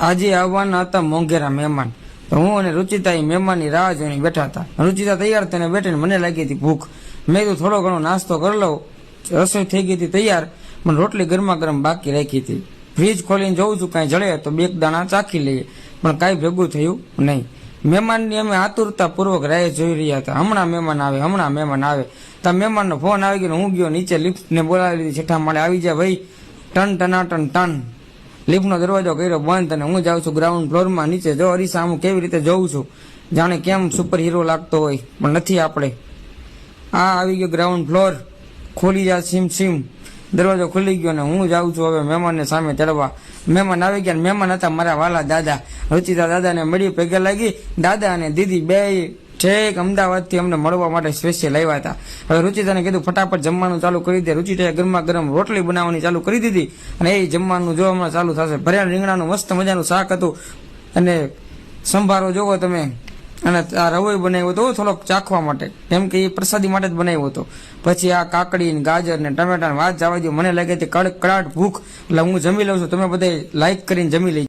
આજે આવવાના હતા મોંઘેરા મહેમાન. તો હું અને રુચિતા એ મહેમાનની રાહ જોઈને બેઠા હતા. રુચિતા તૈયાર થઈને બેઠીને મને લાગી હતી, ભૂખ. મેં કીધું, થોડો ઘણો નાસ્તો કરી લઉં. રસોઈ થઈ ગઈ હતી તૈયાર, પણ રોટલી ગરમા ગરમ બાકી રાખી હતી. ફ્રીજ ખોલીને જોઉં છું, કાંઈ જળે તો બે દાણા ચાખી લઈએ, પણ કાંઈ ભેગું થયું નહીં. મહેમાનની અમે આતુરતાપૂર્વક રાહ જોઈ રહ્યા હતા. હમણાં મહેમાન આવે, હમણાં મહેમાન આવે. તો મહેમાનનો ફોન આવી ગયો હું ગયો નીચે લિફ્ટને બોલાવી દીધી છઠ્ઠા માળે આવી જાય ભાઈ. Ton, ટનાટન, ton. લિફ્ટનો દરવાજો કર્યો, બંધ અને હું જાઉં છું ગ્રાઉન્ડ ફ્લોરમાં નીચે. જો અરીસા, હું કેવી રીતે જોઉં છું? જાણે કેમ સુપર હીરો લાગતો હોય, પણ નથી આપણે. આ આવી ગયો ગ્રાઉન્ડ ફ્લોર ખોલી જા સીમ સીમ. દરવાજો ખુલી ગયો ને હું જાઉં છું હવે મહેમાનને સામે ચડવા. મહેમાન આવી ગયા મહેમાન હતા મારા વાલા દાદા. રચિતા દાદાને મળી પગે લાગી. દાદા અને દીદી બે ઠેક અમદાવાદથી અમને મળવા માટે સ્પેશિયલ આવ્યા હતા. હવે રુચિતાને કીધું, ફટાફટ જમવાનું ચાલુ કરી દે. રુચિતાએ ગરમા ગરમ રોટલી બનાવવાની ચાલુ કરી દીધી અને એ જમવાનું જો હમણાં ચાલુ થશે. ભર્યા રીંગણાનું મસ્ત મજાનું શાક હતું. અને સંભારો જોવો તમે. અને આ રવોય બનાવ્યો હતો, થોડોક ચાખવા માટે. કેમ કે એ પ્રસાદી માટે જ બનાવ્યો હતો. પછી આ કાકડી ને ગાજર ને ટમેટા વાત જવા દો મને લાગે છે કડક કડાટ ભૂખ. એટલે હું જમી લઉં છું. તમે બધા લાઈક કરીને જમી લઈ